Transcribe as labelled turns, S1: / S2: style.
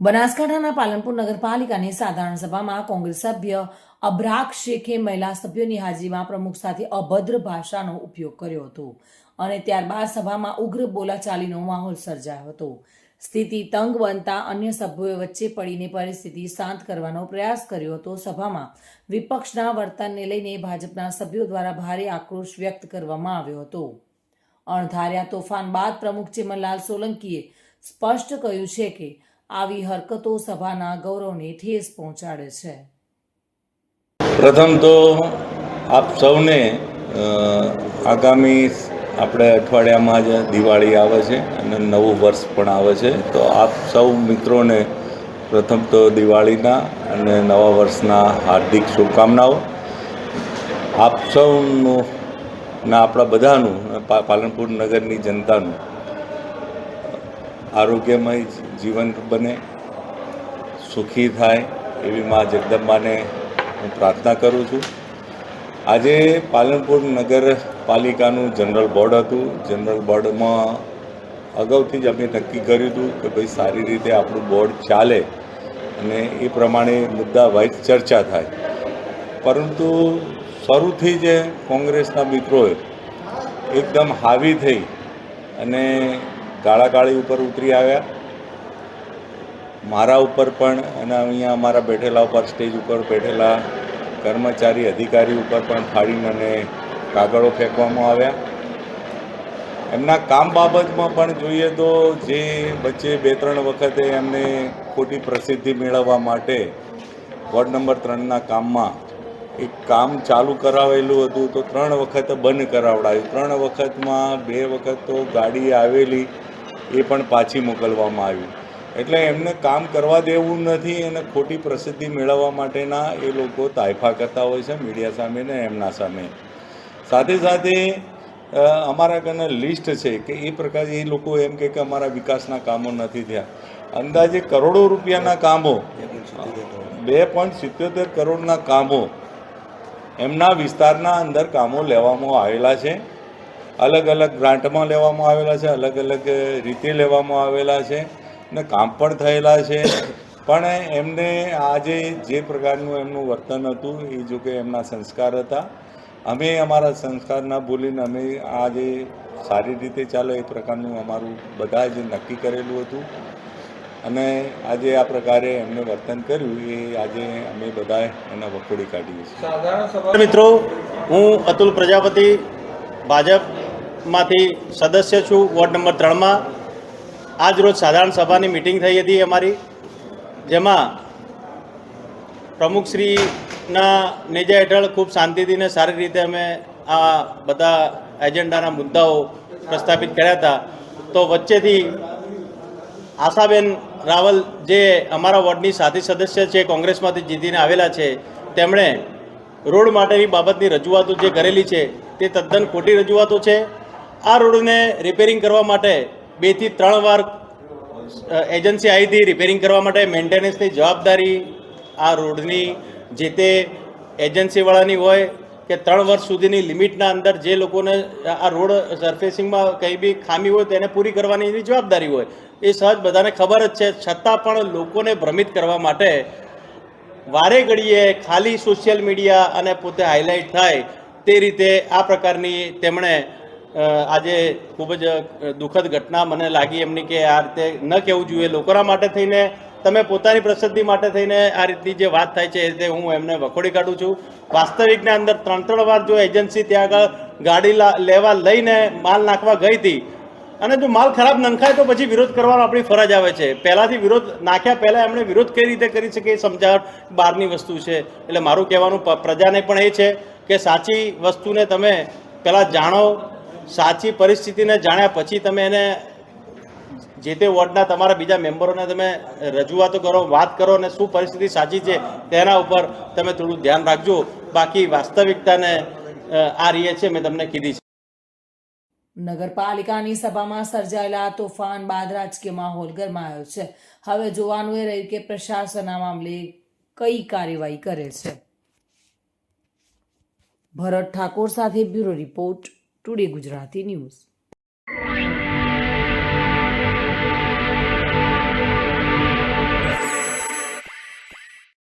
S1: બનાસકાંઠાના પાલનપુર નગરપાલિકાની સાધારણ સભામાં કોંગ્રેસ સભ્ય અબ્રાક શેખે મહિલા સભ્યોની હાજરીમાં પ્રમુખ સાથે અભદ્ર ભાષાનો ઉપયોગ કર્યો હતો અને ત્યારબાદ સભામાં ઉગ્ર બોલાચાલીનો માહોલ સર્જાયો હતો. સ્થિતિ તંગ બનતા અન્ય સભ્યોએ વચ્ચે પડીને પરિસ્થિતિ શાંત કરવાનો પ્રયાસ કર્યો હતો. સભામાં વિપક્ષના વર્તનને લઈને ભાજપના સભ્યો દ્વારા ભારે આક્રોશ વ્યક્ત કરવામાં આવ્યો હતો. અણધાર્યા તોફાન બાદ પ્રમુખ ચિમનલાલ સોલંકીએ સ્પષ્ટ કહ્યું છે કે આવી હરકતો સભાના ગૌરવને ઠેસ પહોંચાડે છે.
S2: પ્રથમ તો આપ સૌને આગામી આપણે અઠવાડિયામાં જ દિવાળી આવે છે અને નવું વર્ષ પણ આવે છે. તો આપ સૌ મિત્રોને પ્રથમ તો દિવાળીના અને નવા વર્ષના હાર્દિક શુભકામનાઓ. આપ સૌનું ને આપણા બધાનું પાલનપુર નગરની જનતાનું આરોગ્યમય જીવન બને, સુખી થાય એવી મા જગદંબાને હું પ્રાર્થના કરું છું. આજે પાલનપુર નગરપાલિકાનું જનરલ બોર્ડ હતું. જનરલ બોર્ડમાં અગાઉથી જ અમે નક્કી કર્યું હતું કે ભાઈ સારી રીતે આપણું બોર્ડ ચાલે અને એ પ્રમાણે મુદ્દા વાઇઝ ચર્ચા થાય. પરંતુ શરૂથી જે કોંગ્રેસના મિત્રોએ એકદમ હાવી થઈ અને ગાળાગાળી ઉપર ઉતરી આવ્યા. મારા ઉપર પણ અને અહીંયા અમારા બેઠેલા ઉપર, સ્ટેજ ઉપર બેઠેલા કર્મચારી, અધિકારી ઉપર પણ ફાડીને અને કાગળો ફેંકવામાં આવ્યા. એમના કામ બાબતમાં પણ જોઈએ તો જે વચ્ચે બે, ત્રણ વખતે એમને ખોટી પ્રસિદ્ધિ મેળવવા માટે વોર્ડ નંબર ત્રણના કામમાં એક કામ ચાલુ કરાવેલું હતું તો ત્રણ વખત બંધ કરાવડાયું. ત્રણ વખતમાં બે વખત તો ગાડી આવેલી એ પણ પાછી મોકલવામાં આવી. એટલે એમને કામ કરવા દેવું નથી અને ખોટી પ્રસિદ્ધિ મેળવવા માટેના એ લોકો તાયફા કરતા હોય છે મીડિયા સામે ને એમના સામે. સાથે સાથે અમારા કને લિસ્ટ છે કે એ પ્રકારે એ લોકો એમ કે અમારા વિકાસના કામો નથી થયા. અંદાજે કરોડો રૂપિયાના કામો, બે પોઈન્ટ સિત્યોતેર કરોડના કામો એમના વિસ્તારના અંદર કામો લેવામાં આવેલા છે. અલગ અલગ ગ્રાન્ટમાં લેવામાં આવેલા છે, અલગ અલગ રીતે લેવામાં આવેલા છે. ને કામ પણ થયેલા છે. પણ એમને આજે જે પ્રકારનું એમનું વર્તન હતું એ જો કે એમના સંસ્કાર હતા. અમે અમારા સંસ્કાર ના ભૂલીને અમે આજે સારી રીતે ચાલે એ પ્રકારનું અમારું બધા જ નક્કી કરેલું હતું. અને આજે આ પ્રકારે એમને વર્તન કર્યું એ આજે અમે બધાએ એના વખોડી કાઢીએ છીએ.
S3: મિત્રો હું અતુલ પ્રજાપતિ ભાજપમાંથી સદસ્ય છું વોર્ડ નંબર ત્રણમાં. આજ રોજ સાધારણ સભાની મિટિંગ થઈ હતી અમારી, જેમાં પ્રમુખશ્રીના નેજા હેઠળ ખૂબ શાંતિથી ને સારી રીતે અમે આ બધા એજન્ડાના મુદ્દાઓ પ્રસ્થાપિત કર્યા હતા. તો વચ્ચેથી આશાબેન રાવલ જે અમારા વોર્ડની સાથી સદસ્ય છે, કોંગ્રેસમાંથી જીતીને આવેલા છે, તેમણે રોડ માટેની બાબતની રજૂઆતો જે કરેલી છે તે તદ્દન ખોટી રજૂઆતો છે. આ રોડને રિપેરિંગ કરવા માટે બેથી ત્રણ વાર એજન્સી આવી હતી રિપેરિંગ કરવા માટે મેન્ટેનન્સની જવાબદારી આ રોડની, જે તે એજન્સીવાળાની હોય કે ત્રણ વર્ષ સુધીની લિમિટના અંદર જે લોકોને આ રોડ સરફેસિંગમાં કંઈ બી ખામી હોય તેને પૂરી કરવાની એની જવાબદારી હોય. એ સહજ બધાને ખબર જ છે. છતાં પણ લોકોને ભ્રમિત કરવા માટે વારે ઘડીએ ખાલી સોશિયલ મીડિયા અને પોતે હાઇલાઇટ થાય તે રીતે આ પ્રકારની તેમણે આજે ખૂબ જ દુઃખદ ઘટના મને લાગી એમની કે આ રીતે ન કહેવું જોઈએ. લોકોના માટે થઈને, તમે પોતાની પ્રસિદ્ધિ માટે થઈને આ રીતની જે વાત થાય છે એ રીતે હું એમને વખોડી કાઢું છું. વાસ્તવિકના અંદર ત્રણ ત્રણ વાર જો એજન્સી ત્યાં આગળ ગાડી લેવા લઈને માલ નાખવા ગઈ હતી, અને જો માલ ખરાબ નંખાય તો પછી વિરોધ કરવાનો આપણી ફરજ આવે છે. પહેલાંથી વિરોધ નાખ્યા પહેલાં એમણે વિરોધ કઈ રીતે કરી શકે એ સમજાવટ બહારની વસ્તુ છે. એટલે મારું કહેવાનું પ્રજાને પણ એ છે કે સાચી વસ્તુને તમે પહેલાં જાણો સાચી પરિસ્થિતિને જાણ્યા પછી તમે એને જે તે વોર્ડના તમારા બીજા મેમ્બરોને તમે રજૂઆતો કરો, વાત કરો અને શું પરિસ્થિતિ સાચી છે તેના ઉપર તમે થોડું ધ્યાન રાખજો. બાકી વાસ્તવિકતાને આ રીએ છે મેં તમને કીધી છે.
S1: નગરપાલિકાની સભામાં સર્જાયેલા તોફાન બાદ રાજકીય માહોલ ગરમાયો છે. હવે જોવાનું એ રહ્યું કે પ્રશાસન આ મામલે કઈ કાર્યવાહી કરે છે. ભરત ઠાકોર સાથે bureau report. Today Gujarati news